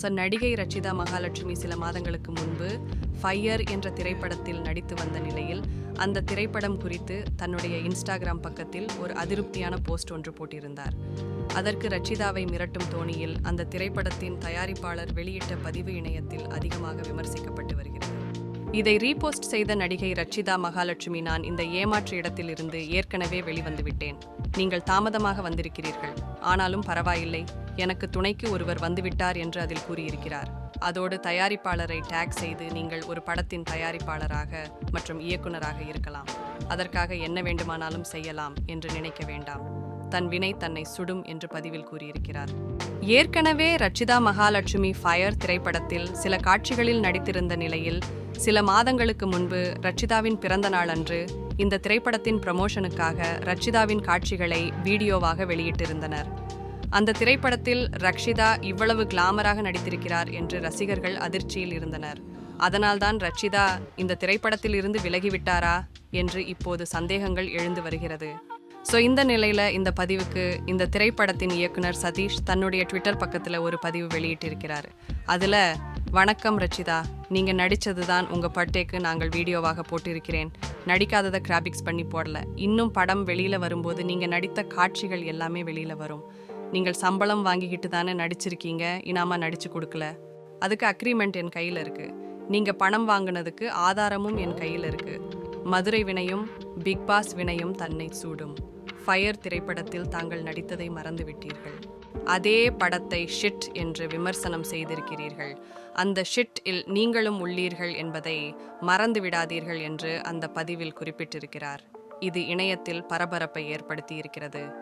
So நடிகை ரச்சிதா மகாலட்சுமி சில மாதங்களுக்கு முன்பு ஃபயர் என்ற திரைப்படத்தில் நடித்து வந்த நிலையில் அந்த திரைப்படம் குறித்து தன்னுடைய இன்ஸ்டாகிராம் பக்கத்தில் ஒரு அதிருப்தியான போஸ்ட் ஒன்று போட்டிருந்தார். அதற்கு ரச்சிதாவை மிரட்டும் தோணியில் அந்த திரைப்படத்தின் தயாரிப்பாளர் வெளியிட்ட பதிவு இணையத்தில் அதிகமாக விமர்சிக்கப்பட்டு வருகிறது. இதை ரீபோஸ்ட் செய்த நடிகை ரச்சிதா மகாலட்சுமி நான் இந்த ஏமாற்று இடத்திலிருந்து ஏற்கனவே வெளிவந்துவிட்டேன் நீங்கள் தாமதமாக வந்திருக்கிறீர்கள். ஆனாலும் பரவாயில்லை. எனக்கு துணைக்கு ஒருவர் வந்துவிட்டார் என்று அதில் கூறியிருக்கிறார். அதோடு தயாரிப்பாளரை டேக் செய்து நீங்கள் ஒரு படத்தின் தயாரிப்பாளராக மற்றும் இயக்குனராக இருக்கலாம். அதற்காக என்ன வேண்டுமானாலும் செய்யலாம் என்று நினைக்க வேண்டாம். தன் வினை தன்னை சுடும் என்று பதிவில் கூறியிருக்கிறார். ஏற்கனவே ரச்சிதா மகாலட்சுமி ஃபயர் திரைப்படத்தில் சில காட்சிகளில் நடித்திருந்த நிலையில் சில மாதங்களுக்கு முன்பு ரச்சிதாவின் பிறந்த அன்று இந்த திரைப்படத்தின் ப்ரமோஷனுக்காக ரச்சிதாவின் காட்சிகளை வீடியோவாக வெளியிட்டிருந்தனர். அந்த திரைப்படத்தில் ரக்ஷிதா இவ்வளவு கிளாமராக நடித்திருக்கிறார் என்று ரசிகர்கள் அதிர்ச்சியில் இருந்தனர். அதனால்தான் ரட்சிதா இந்த திரைப்படத்தில் இருந்து விலகிவிட்டாரா என்று இப்போது சந்தேகங்கள் எழுந்து வருகிறது. ஸோ இந்த நிலையில் இந்த பதிவுக்கு இந்த திரைப்படத்தின் இயக்குனர் சதீஷ் தன்னுடைய ட்விட்டர் பக்கத்தில் ஒரு பதிவு வெளியிட்டிருக்கிறார். அதில் வணக்கம் ரச்சிதா நீங்கள் நடித்தது தான் உங்கள் பட்டேக்கு நாங்கள் வீடியோவாக போட்டிருக்கிறேன். நடிக்காததை கிராபிக்ஸ் பண்ணி போடல. இன்னும் படம் வெளியில் வரும்போது நீங்கள் நடித்த காட்சிகள் எல்லாமே வெளியில் வரும். நீங்கள் சம்பளம் வாங்கிக்கிட்டு தானே நடிச்சிருக்கீங்க? இனாமா நடிச்சு கொடுக்கல. அதுக்கு அக்ரிமெண்ட் என் கையில் இருக்கு. நீங்கள் பணம் வாங்கினதுக்கு ஆதாரமும் என் கையில் இருக்கு. மதுரை வினையும் பிக் பாஸ் வினையும் தன்னை சூடும். ஃபயர் திரைப்படத்தில் தாங்கள் நடித்ததை மறந்துவிட்டீர்கள். அதே படத்தை ஷிட் என்று விமர்சனம் செய்திருக்கிறீர்கள். அந்த ஷிட் இல் நீங்களும் உள்ளீர்கள் என்பதை மறந்து விடாதீர்கள் என்று அந்த பதிவில் குறிப்பிட்டிருக்கிறார். இது இணையத்தில் பரபரப்பை ஏற்படுத்தி இருக்கிறது